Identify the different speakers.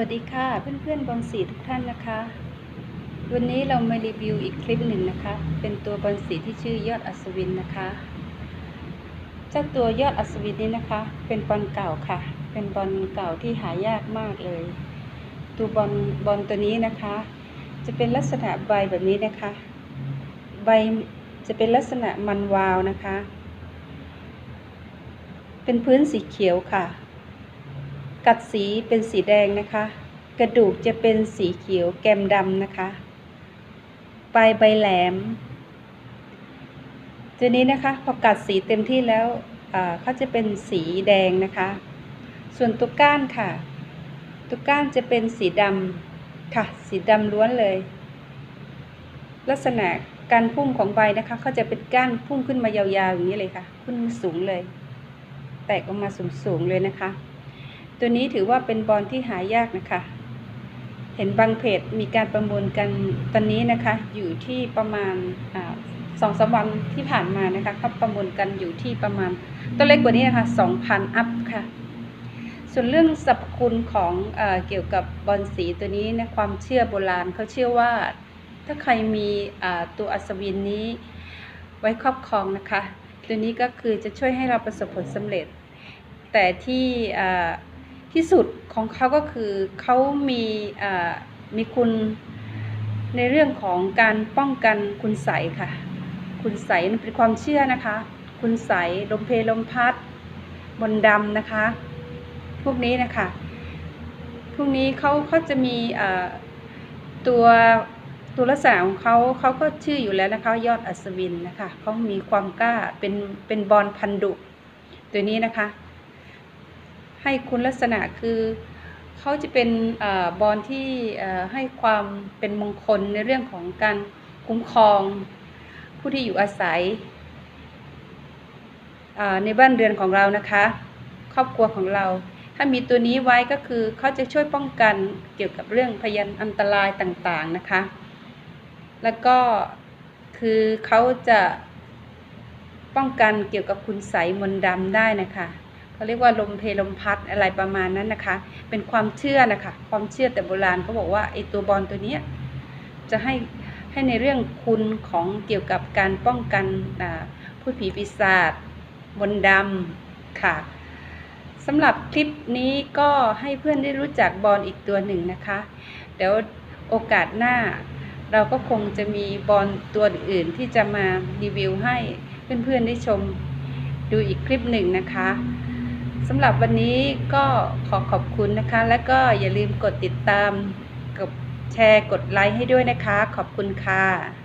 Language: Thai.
Speaker 1: วัสดีค่ะเพื่อนๆบอลสีทุกท่านนะคะ วันนี้เรามารีวิวอีกคลิปหนึ่งนะคะ เป็นตัวบอลสีที่ชื่อยอดอัศวินนะคะเจ้าตัวยอดอัศวินนี้นะคะ เป็นบอลเก่าค่ะ เป็นบอลเก่าที่หายากมากเลย ตัวบอลบอลตัวนี้นะคะ จะเป็นลักษณะใบแบบนี้นะคะ ใบจะเป็นลักษณะมันวาวนะคะ เป็นพื้นสีเขียวค่ะ กัดสีเป็นสีแดงนะคะ กระดูกจะเป็นสีเขียวแกมดำนะคะ ปลายใบแหลม ตัวนี้นะคะพอกัดสีเต็มที่แล้วเขาจะเป็นสีแดงนะคะ ส่วนตัวก้านค่ะ ตัวก้านจะเป็นสีดำค่ะ สีดำล้วนเลย ลักษณะการพุ่งของใบนะคะเขาจะเป็นก้านพุ่งขึ้นมายาวๆอย่างนี้เลยค่ะ ขึ้นสูงเลย แตกออกมาสูงๆเลยนะคะ ตัวนี้ถือว่าเป็นบอลที่หายากนะคะ เห็นบางเพจมีการประมูลกันตอนนี้นะคะ อยู่ที่ประมาณสองสามวันที่ผ่านมานะคะเขาประมูลกันอยู่ที่ประมาณ ตัวเล็กกว่านี้นะคะสองพันอัพค่ะ ส่วนเรื่องสรรพคุณของเอเกี่ยวกับบอลสีตัวนี้นะความเชื่อโบราณเขาเชื่อว่าถ้าใครมีตัวอัศวินนี้ไว้ครอบครองนะคะ ตัวนี้ก็คือจะช่วยให้เราประสบผลสำเร็จ แต่ที่ ที่สุดของเขาก็คือเขามีมีคุณในเรื่องของการป้องกันคุณใสค่ะ คุณใสเป็นความเชื่อนะคะ คุณใสลมเพลมพัดบนดำนะคะ พวกนี้นะคะ พวกนี้เขาเขาจะมีตัวตัวลักษณะของเขาเขาก็ชื่ออยู่แล้วนะคะ ยอดอัศวินนะคะเขามีความกล้าเป็นเป็นบอลพันดุตัวนี้นะคะ ให้คุณลักษณะคือเขาจะเป็นอบอลที่ให้ความเป็นมงคลในเรื่องของการคุ้มครองผู้ที่อยู่อาศัยในบ้านเรือนของเรานะคะ ครอบครัวของเรา ถ้ามีตัวนี้ไว้ก็คือเขาจะช่วยป้องกันเกี่ยวกับเรื่องพยันอันตรายต่างๆนะคะ แล้วก็คือเขาจะป้องกันเกี่ยวกับคุณใสมนดำได้นะคะ เขาเรียกว่าลมเพลมพัดอะไรประมาณนั้นนะคะ เป็นความเชื่อนะคะ ความเชื่อแต่โบราณเขาบอกว่าไอตัวบอลตัวนี้จะให้ให้ในเรื่องคุณของเกี่ยวกับการป้องกันผู้ผีปีศาจมนดำค่ะสำหรับคลิปนี้ก็ให้เพื่อนได้รู้จักบอลอีกตัวหนึ่งนะคะ เดี๋ยวโอกาสหน้า เราก็คงจะมีบอลตัวอื่นที่จะมารีวิวให้เพื่อนๆได้ชมดูอีกคลิปหนึ่งนะคะ สำหรับวันนี้ก็ขอขอบคุณนะคะ และก็อย่าลืมกดติดตาม กดแชร์ กดไลค์ให้ด้วยนะคะ ขอบคุณค่ะ